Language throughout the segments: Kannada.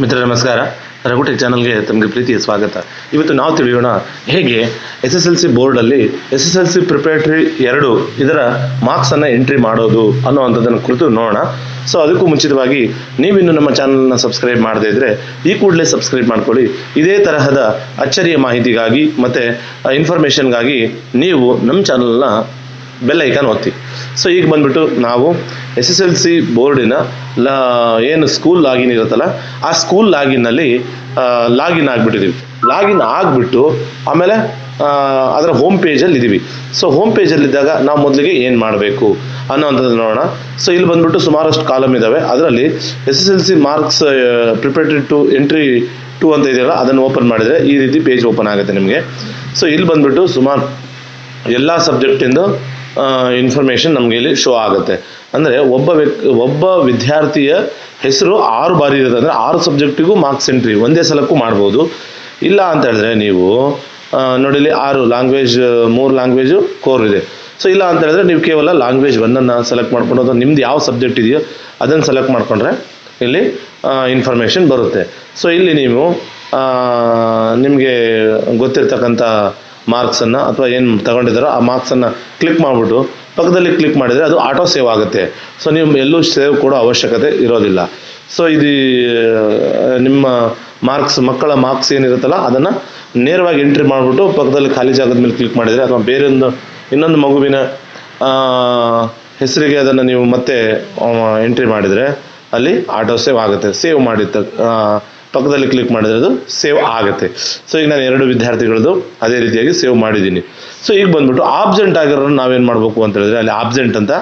ಮಿತ್ರ ನಮಸ್ಕಾರ. ರಘುಟೆಕ್ ಚಾನಲ್ಗೆ ತಮಗೆ ಪ್ರೀತಿಯ ಸ್ವಾಗತ. ಇವತ್ತು ನಾವು ತಿಳಿಯೋಣ ಹೇಗೆ S S L C ಬೋರ್ಡಲ್ಲಿ S S L C preparatory ಎರಡು ಇದರ ಮಾರ್ಕ್ಸನ್ನು ಎಂಟ್ರಿ ಮಾಡೋದು ಅನ್ನೋವಂಥದ್ದನ್ನು ಕುರಿತು ನೋಡೋಣ. ಸೊ ಅದಕ್ಕೂ ಮುಂಚಿತವಾಗಿ ನೀವಿನ್ನು ನಮ್ಮ ಚಾನಲ್ನ ಸಬ್ಸ್ಕ್ರೈಬ್ ಮಾಡದೇ ಇದ್ದರೆ ಈ ಕೂಡಲೇ ಸಬ್ಸ್ಕ್ರೈಬ್ ಮಾಡ್ಕೊಳ್ಳಿ. ಇದೇ ತರಹದ ಅಚ್ಚರಿಯ ಮಾಹಿತಿಗಾಗಿ ಮತ್ತು ಇನ್ಫಾರ್ಮೇಷನ್ಗಾಗಿ ನೀವು ನಮ್ಮ ಚಾನಲ್ನ ಬೆಲ್ ಐಕಾನ್ ಒತ್ತಿ. ಸೊ ಈಗ ಬಂದ್ಬಿಟ್ಟು ನಾವು ಎಸ್ ಎಸ್ ಎಲ್ ಸಿ ಬೋರ್ಡಿನ ಲಾ, ಏನು ಸ್ಕೂಲ್ ಲಾಗಿನ್ ಇರುತ್ತಲ್ಲ, ಆ ಸ್ಕೂಲ್ ಲಾಗಿನ್ನಲ್ಲಿ ಲಾಗಿನ್ ಆಗಿಬಿಟ್ಟಿದ್ದೀವಿ ಲಾಗಿನ್ ಆಗಿಬಿಟ್ಟು ಆಮೇಲೆ ಅದರ ಹೋಮ್ ಪೇಜಲ್ಲಿ ಇದ್ದೀವಿ ಸೊ ಹೋಮ್ ಪೇಜಲ್ಲಿದ್ದಾಗ ನಾವು ಮೊದಲಿಗೆ ಏನು ಮಾಡಬೇಕು ಅನ್ನೋವಂಥದ್ದು ನೋಡೋಣ. ಸೊ ಇಲ್ಲಿ ಬಂದ್ಬಿಟ್ಟು ಸುಮಾರಷ್ಟು ಕಾಲಮ್ ಇದ್ದಾವೆ ಅದರಲ್ಲಿ S S L C marks prepared to entry to ಅಂತ ಇದೆಯಲ್ಲ, ಅದನ್ನು ಓಪನ್ ಮಾಡಿದರೆ ಈ ರೀತಿ ಪೇಜ್ ಓಪನ್ ಆಗುತ್ತೆ ನಿಮಗೆ. ಸೊ ಇಲ್ಲಿ ಬಂದ್ಬಿಟ್ಟು ಸುಮಾರು ಎಲ್ಲ ಸಬ್ಜೆಕ್ಟಿಂದು ಇನ್ಫಾರ್ಮೇಷನ್ ನಮಗೆ ಇಲ್ಲಿ ಶೋ ಆಗುತ್ತೆ. ಅಂದರೆ ಒಬ್ಬ ವ್ಯಕ್ತಿ ಒಬ್ಬ ವಿದ್ಯಾರ್ಥಿಯ ಹೆಸರು ಆರು ಬಾರಿ ಇರುತ್ತೆ. ಅಂದರೆ ಆರು ಸಬ್ಜೆಕ್ಟಿಗೂ ಮಾರ್ಕ್ಸ್ ಎಂಟ್ರಿ ಒಂದೇ ಸಲಕ್ಕೂ ಮಾಡ್ಬೋದು. ಇಲ್ಲ ಅಂತ ಹೇಳಿದ್ರೆ ನೀವು ನೋಡಿಲಿ ಆರು ಲ್ಯಾಂಗ್ವೇಜ್ ಮೂರು ಲ್ಯಾಂಗ್ವೇಜು ಕೋರ್ ಇದೆ. ಸೊ ಇಲ್ಲ ಅಂತ ಹೇಳಿದ್ರೆ ನೀವು ಕೇವಲ ಲ್ಯಾಂಗ್ವೇಜ್ ಒಂದನ್ನು ಸೆಲೆಕ್ಟ್ ಮಾಡ್ಕೊಂಡು ಅಥವಾ ನಿಮ್ದು ಯಾವ ಸಬ್ಜೆಕ್ಟ್ ಇದೆಯೋ ಅದನ್ನು ಸೆಲೆಕ್ಟ್ ಮಾಡ್ಕೊಂಡ್ರೆ ಇಲ್ಲಿ ಇನ್ಫಾರ್ಮೇಷನ್ ಬರುತ್ತೆ. ಸೊ ಇಲ್ಲಿ ನೀವು ನಿಮಗೆ ಗೊತ್ತಿರ್ತಕ್ಕಂಥ ಮಾರ್ಕ್ಸನ್ನು ಅಥವಾ ಏನು ತಗೊಂಡಿದ್ದಾರೋ ಆ ಮಾರ್ಕ್ಸನ್ನು ಕ್ಲಿಕ್ ಮಾಡಿಬಿಟ್ಟು ಪಕ್ಕದಲ್ಲಿ ಕ್ಲಿಕ್ ಮಾಡಿದರೆ ಅದು ಆಟೋ ಸೇವ್ ಆಗುತ್ತೆ. ಸೊ ನೀವು ಎಲ್ಲೂ ಸೇವ್ ಕೊಡೋ ಅವಶ್ಯಕತೆ ಇರೋದಿಲ್ಲ. ಸೊ ಇದು ನಿಮ್ಮ ಮಾರ್ಕ್ಸ್ ಮಕ್ಕಳ ಮಾರ್ಕ್ಸ್ ಏನಿರುತ್ತಲ್ಲ ಅದನ್ನು ನೇರವಾಗಿ ಎಂಟ್ರಿ ಮಾಡಿಬಿಟ್ಟು ಪಕ್ಕದಲ್ಲಿ ಖಾಲಿ ಜಾಗದ ಮೇಲೆ ಕ್ಲಿಕ್ ಮಾಡಿದರೆ ಅಥವಾ ಬೇರೊಂದು ಇನ್ನೊಂದು ಮಗುವಿನ ಹೆಸರಿಗೆ ಅದನ್ನು ನೀವು ಮತ್ತೆ ಎಂಟ್ರಿ ಮಾಡಿದರೆ ಅಲ್ಲಿ ಆಟೋ ಸೇವ್ ಆಗುತ್ತೆ. ಸೇವ್ ಮಾಡಿದ ಆ, ಪಕ್ಕದಲ್ಲಿ ಕ್ಲಿಕ್ ಮಾಡಿದ್ರೆ ಅದು ಸೇವ್ ಆಗುತ್ತೆ. ಸೊ ಈಗ ನಾನು ಎರಡು ವಿದ್ಯಾರ್ಥಿಗಳದ್ದು ಅದೇ ರೀತಿಯಾಗಿ ಸೇವ್ ಮಾಡಿದ್ದೀನಿ. ಸೊ ಈಗ ಬಂದ್ಬಿಟ್ಟು ಆಬ್ಸೆಂಟ್ ಆಗಿರೋ ನಾವೇನು ಮಾಡಬೇಕು ಅಂತ ಹೇಳಿದ್ರೆ ಅಲ್ಲಿ ಆಬ್ಸೆಂಟ್ ಅಂತ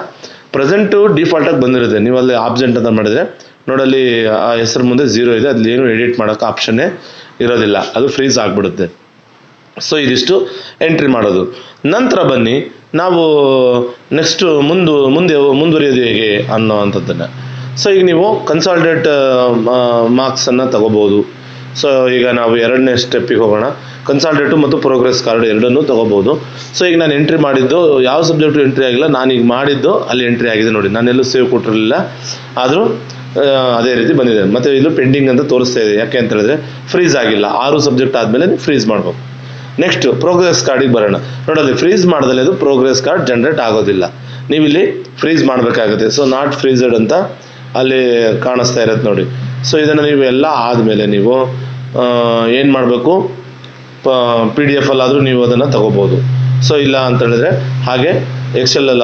ಪ್ರೆಸೆಂಟು ಡಿಫಾಲ್ಟಾಗಿ ಬಂದಿರುತ್ತೆ. ನೀವು ಅಲ್ಲಿ ಆಬ್ಸೆಂಟ್ ಅಂತ ಮಾಡಿದರೆ ನೋಡಲ್ಲಿ, ಆ ಹೆಸರು ಮುಂದೆ ಝೀರೋ ಇದೆ. ಅಲ್ಲಿ ಏನು ಎಡಿಟ್ ಮಾಡೋಕ್ಕೆ ಆಪ್ಷನ್ನೇ ಇರೋದಿಲ್ಲ. ಅದು ಫ್ರೀಸ್ ಆಗಿಬಿಡುತ್ತೆ. ಸೊ ಇದಿಷ್ಟು ಎಂಟ್ರಿ ಮಾಡೋದು. ನಂತರ ಬನ್ನಿ, ನಾವು ನೆಕ್ಸ್ಟು ಮುಂದು, ಮುಂದೆ, ಮುಂದುವರಿಯೋದು ಹೇಗೆ ಅನ್ನೋ ಅಂಥದ್ದನ್ನು. ಸೊ ಈಗ ನೀವು ಕನ್ಸಾಲ್ಟೇಟ್ ಮಾರ್ಕ್ಸನ್ನು ತಗೋಬೋದು. ಸೊ ಈಗ ನಾವು ಎರಡನೇ ಸ್ಟೆಪ್ಪಿಗೆ ಹೋಗೋಣ. ಕನ್ಸಾಲ್ಟೇಟು ಮತ್ತು ಪ್ರೋಗ್ರೆಸ್ ಕಾರ್ಡ್ ಎರಡನ್ನೂ ತಗೋಬೋದು. ಸೊ ಈಗ ನಾನು ಎಂಟ್ರಿ ಮಾಡಿದ್ದು, ಯಾವ ಸಬ್ಜೆಕ್ಟು ಎಂಟ್ರಿ ಆಗಿಲ್ಲ, ನಾನು ಈಗ ಮಾಡಿದ್ದು ಅಲ್ಲಿ ಎಂಟ್ರಿ ಆಗಿದೆ ನೋಡಿ. ನಾನೆಲ್ಲೂ ಸೇವ್ ಕೊಟ್ಟಿರಲಿಲ್ಲ. ಆದರೂ ಅದೇ ರೀತಿ ಬಂದಿದೆ. ಮತ್ತು ಇದು ಪೆಂಡಿಂಗ್ ಅಂತ ತೋರಿಸ್ತಾ ಇದೆ. ಯಾಕೆ ಅಂತ ಹೇಳಿದ್ರೆ ಫ್ರೀಸ್ ಆಗಿಲ್ಲ. ಆರು ಸಬ್ಜೆಕ್ಟ್ ಆದಮೇಲೆ ಫ್ರೀಸ್ ಮಾಡಬೇಕು ನೆಕ್ಸ್ಟ್ ಪ್ರೋಗ್ರೆಸ್ ಕಾರ್ಡಿಗೆ ಬರೋಣ. ನೋಡಲ್ಲಿ ಫ್ರೀಸ್ ಮಾಡಿದಲ್ಲಿ ಅದು ಪ್ರೋಗ್ರೆಸ್ ಕಾರ್ಡ್ ಜನರೇಟ್ ಆಗೋದಿಲ್ಲ. ನೀವಿಲ್ಲಿ ಫ್ರೀಸ್ ಮಾಡಬೇಕಾಗುತ್ತೆ. ಸೊ ನಾಟ್ ಫ್ರೀಸಡ್ ಅಂತ ಅಲ್ಲಿ ಕಾಣಿಸ್ತಾ ಇರುತ್ತೆ ನೋಡಿ. ಸೊ ಇದನ್ನು ನೀವು ಎಲ್ಲ ಆದಮೇಲೆ ನೀವು ಏನು ಮಾಡಬೇಕು? ಪಿ ಡಿ ಎಫ್ ನೀವು ಅದನ್ನು ತಗೋಬೋದು. ಸೊ ಇಲ್ಲ ಅಂತ ಹೇಳಿದ್ರೆ ಹಾಗೆ ಎಕ್ಸೆಲ್